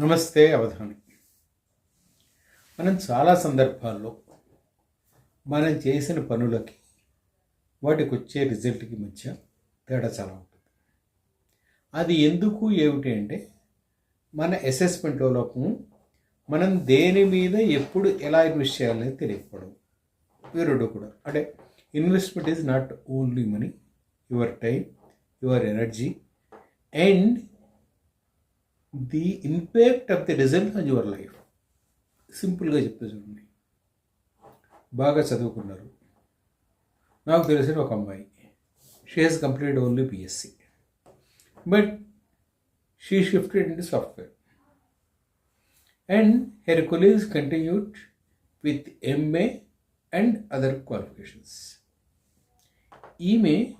నమస్తే అవధాని. మనం చాలా సందర్భాల్లో మనం చేసిన పనులకి వాటికి వచ్చే రిజల్ట్కి మధ్య తేడా చాలా ఉంటుంది. అది ఎందుకు ఏమిటి అంటే మన అసెస్మెంట్ లోపం మనం దేని మీద ఎప్పుడు ఎలా ఇన్వెస్ట్ చేయాలని తెలియకపోవడం. వేరుడు కూడా అంటే investment is not only money your time your energy and the impact of the result on your life. సింపుల్గా చెప్తే చూడండి. బాగా చదువుకున్నారు. నాకు తెలిసిన ఒక అమ్మాయి. She has complete only BSc but she shifted in software and her colleagues continued with MA and other qualifications ఈమె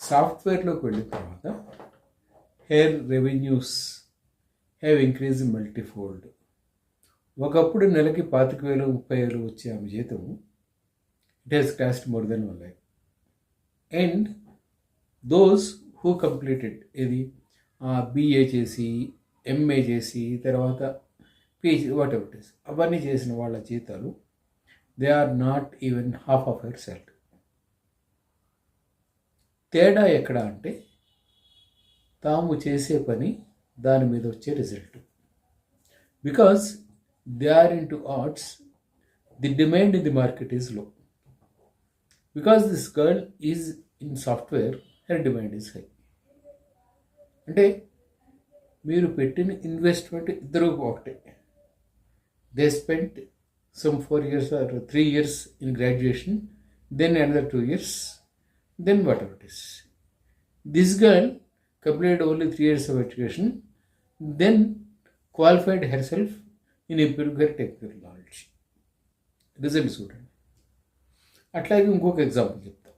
సాఫ్ట్వేర్లోకి వెళ్ళిన తర్వాత her revenues have increase multifold ఒకప్పుడు నెలకి పాతిక వేలు ముప్పై వేలు వచ్చే ఆమె జీతం it has crossed more than one lakh and those who completed ఇది బీఏ చేసి ఎంఏ చేసి తర్వాత పిహెచ్ వాట్ ఎవర్ ఇస్ అవన్నీ చేసిన వాళ్ళ జీతాలు they are not even half of our salt తేడా ఎక్కడ అంటే తాము చేసే పని దాని మీద వచ్చే result because they are in to arts the demand in the market ఈజ్లో because this girl is in software her demand is high అంటే మీరు పెట్టిన ఇన్వెస్ట్మెంట్ ఇద్దరు ఒకటే. They spent some four years or three years in graduation then another two years then whatever it is this girl completed only three years of education, then qualified herself in improving her technical knowledge. Result చూడండి. అట్లాగే ఇంకొక example చెప్తాం.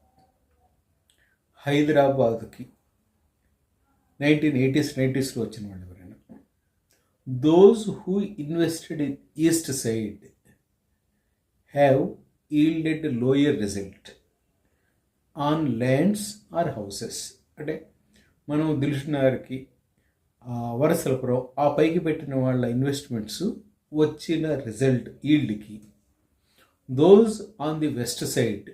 హైదరాబాద్కి nineteen eighties నైంటీస్లో వచ్చిన వాళ్ళు ఎవరైనా those who invested in east side have yielded lower result on lands or houses అంటే మనం దిల్షునగర్కి వరసలపురం ఆ పైకి పెట్టిన వాళ్ళ ఇన్వెస్ట్మెంట్స్ వచ్చిన result ఈల్డ్కి. Those on the west side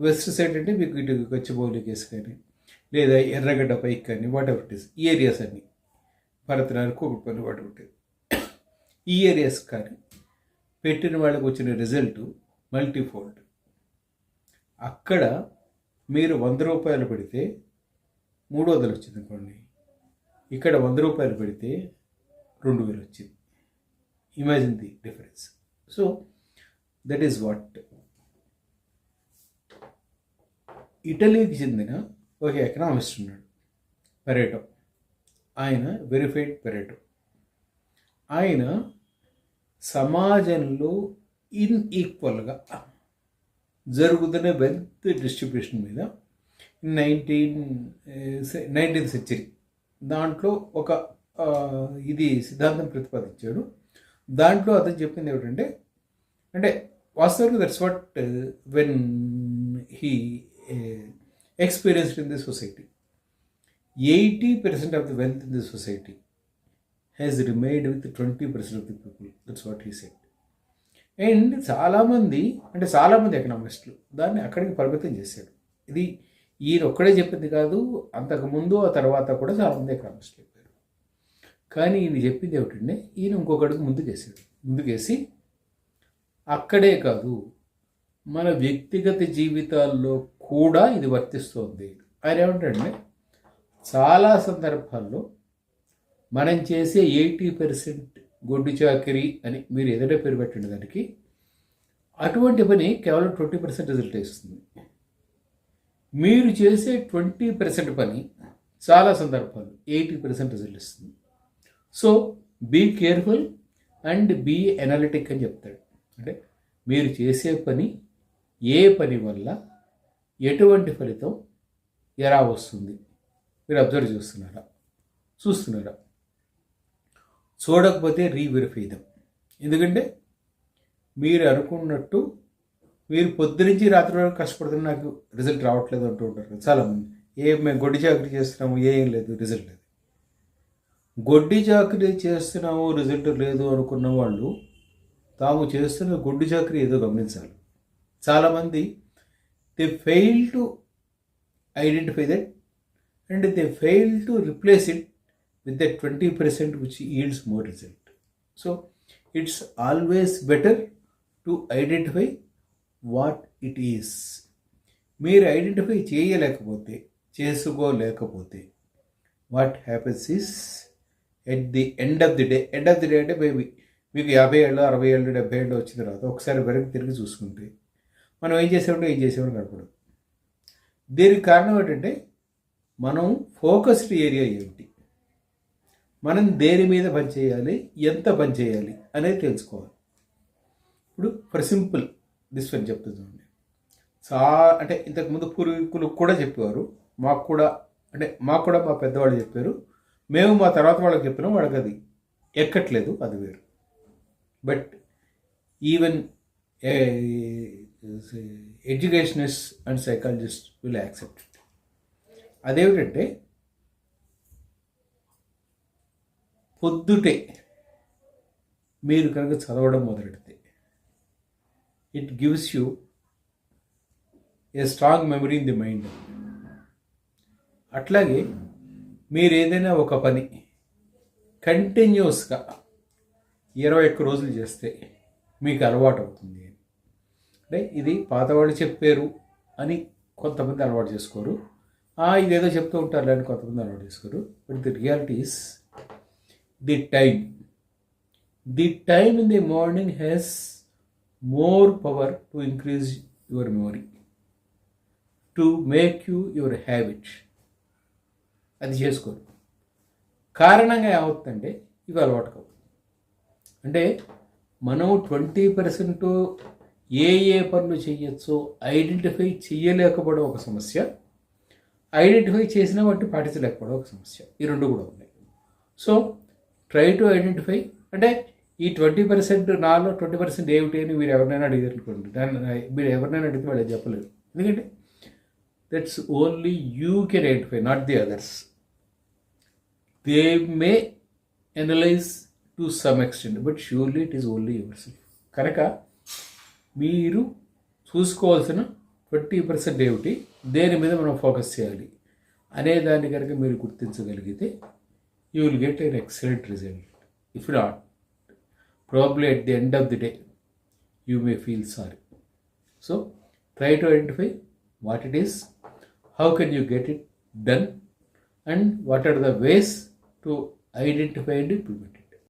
west side అంటే మీకు ఇటు గచ్చిబౌలి కేసు కానీ లేదా ఎర్రగడ్డ పైకి కానీ వాట్ ఎవర్ ఇట్ ఇస్ ఈ ఏరియాస్ అన్ని. భరతనగర్ కూకట్పల్లి వాట్ ఎవర్ ఈ ఏరియాస్ కానీ పెట్టిన వాళ్ళకి వచ్చిన రిజల్ట్ మల్టీఫోల్డ్ అక్కడ మీరు వంద రూపాయలు పెడితే మూడు వందలు వచ్చింది అనుకోండి ఇక్కడ వంద రూపాయలు పెడితే రెండు వేలు వచ్చింది. Imagine the difference so that is what ఇటలీకి చెందిన ఒక ఎకనామిస్ట్ ఉన్నాడు. పెరేటో ఆయన వెరిఫైడ్ పెరేటో ఆయన సమాజంలో ఇన్ఈక్వల్గా జరుగుతున్న వెల్త్ డిస్ట్రిబ్యూషన్ మీద నైన్టీన్ నైన్టీన్త్ సెంచరీ. దాంట్లో ఒక ఇది సిద్ధాంతం ప్రతిపాదించాడు. దాంట్లో అతను చెప్పింది ఏమిటంటే అంటే వాస్తవానికి that's what when he experienced in the society eighty percent of the wealth in the society has remained with twenty percent of the people that's what he said and చాలామంది అంటే చాలామంది ఎకనామిస్టులు దాన్ని అక్కడికి పరిమితం చేశాడు. ఇది ఈయన ఒక్కడే చెప్పింది కాదు అంతకుముందు ఆ తర్వాత కూడా చాలామంది ఎకనామిస్ట్ చెప్పారు. కానీ ఈయన చెప్పింది ఏమిటంటే ఈయన ఇంకొకడికి ముందుకేసాడు ముందుకేసి అక్కడే కాదు మన వ్యక్తిగత జీవితాల్లో కూడా ఇది వర్తిస్తుంది. ఆయన ఏమంటాడంటే చాలా సందర్భాల్లో మనం చేసే ఎయిటీ పర్సెంట్ గొడ్డు చాకరీ అని మీరు ఎదుట పేరు పెట్టిన దానికి అటువంటి పని కేవలం ట్వంటీ పర్సెంట్ రిజల్ట్ ఇస్తుంది. మీరు చేసే ట్వంటీ పర్సెంట్ పని చాలా సందర్భాలు ఎయిటీ పర్సెంట్ రిజల్ట్ ఇస్తుంది. So be careful and be analytic అని చెప్తాడు. అంటే మీరు చేసే పని ఏ పని వల్ల ఎటువంటి ఫలితం ఎలా వస్తుంది? మీరు అబ్జర్వ్ చేస్తున్నారా? చూస్తున్నారా? చూడకపోతే రీవెరిఫై దం ఎందుకంటే మీరు అనుకున్నట్టు వీరు పొద్దునుంచి రాత్రి వరకు కష్టపడుతున్న నాకు రిజల్ట్ రావట్లేదు అంటూ ఉంటారు చాలామంది ఏ మేము గొడ్డి చాకరీ చేస్తున్నాము ఏం లేదు రిజల్ట్ లేదు. గొడ్డి చాకరీ చేస్తున్నాము రిజల్ట్ లేదు అనుకున్న వాళ్ళు తాము చేస్తున్న గొడ్డి చాకరీ ఏదో గమనించాలి. చాలామంది they fail to identify that and they fail to replace it with the twenty percent which yields more result so it's always better to identify what it is మీరు ఐడెంటిఫై చేయలేకపోతే చేసుకోలేకపోతే what happens is at the end of the day end of the day అంటే maybe మీకు యాభై ఏళ్ళు అరవై ఏళ్ళు డెబ్బై ఏళ్ళు వచ్చిన తర్వాత ఒకసారి వెనక్కి తిరిగి చూసుకుంటే మనం ఏం చేసామంటే ఏం చేసామని కనపడదు. దీనికి కారణం ఏంటంటే మనం ఫోకస్డ్ ఏరియా ఏమిటి మనం దేని మీద పనిచేయాలి ఎంత పనిచేయాలి అనేది తెలుసుకోవాలి. ఇప్పుడు ఫర్ సింపుల్ దిస్ వన్ చెప్తుంది చా అంటే ఇంతకుముందు పూర్వీకులు కూడా చెప్పేవారు. మాకు కూడా అంటే మాకు కూడా మా పెద్దవాళ్ళు చెప్పారు. మేము మా తర్వాత వాళ్ళకి చెప్పినాం వాళ్ళకి అది ఎక్కట్లేదు అది వేరు. But even educationist and psychologist will accept it. అదేమిటంటే పొద్దుటే మీరు కనుక చదవడం మొదలెడితే it gives you a strong memory in the mind అట్లాగే మీరు ఏదైనా ఒక పని కంటిన్యూస్గా ఇరవై ఒక్క రోజులు చేస్తే మీకు అలవాటు అవుతుంది. అంటే ఇది పాతవాళ్ళు చెప్పారు అని కొంతమంది అలవాటు చేసుకోరు. ఇదేదో చెప్తూ ఉంటారు అని కొంతమంది అలవాటు చేసుకోరు. But the realities the time the time in the morning has more power to increase your memory to make you your habit అది చేసుకోరు. కారణంగా ఏమవుతుందంటే ఇవి అలవాటు కావు అంటే మనం ట్వంటీ పర్సెంట్ ఏ ఏ పనులు చేయొచ్చో ఐడెంటిఫై చేయలేకపోవడం ఒక సమస్య. ఐడెంటిఫై చేసిన వాటిని పాటించలేకపోవడం ఒక సమస్య. ఈ రెండు కూడా ఉన్నాయి. సో ట్రై టు ఐడెంటిఫై అంటే ఈ ట్వంటీ పర్సెంట్ నాలో ట్వంటీ పర్సెంట్ ఏమిటి అని మీరు ఎవరినైనా అడిగారు అనుకోండి. దాన్ని మీరు ఎవరినైనా అడిగితే వాళ్ళు చెప్పలేరు. ఎందుకంటే that's only you can identify not the others they may analyse to some extent but surely it is only yourself కనుక మీరు చూసుకోవాల్సిన ట్వంటీ పర్సెంట్ ఏమిటి దేని మీద మనం ఫోకస్ చేయాలి అనే దాన్ని కనుక మీరు గుర్తించగలిగితే you will get an excellent result if not probably at the end of the day you may feel sorry. So try to identify what it is, how can you get it done and what are the ways to identify and implement it.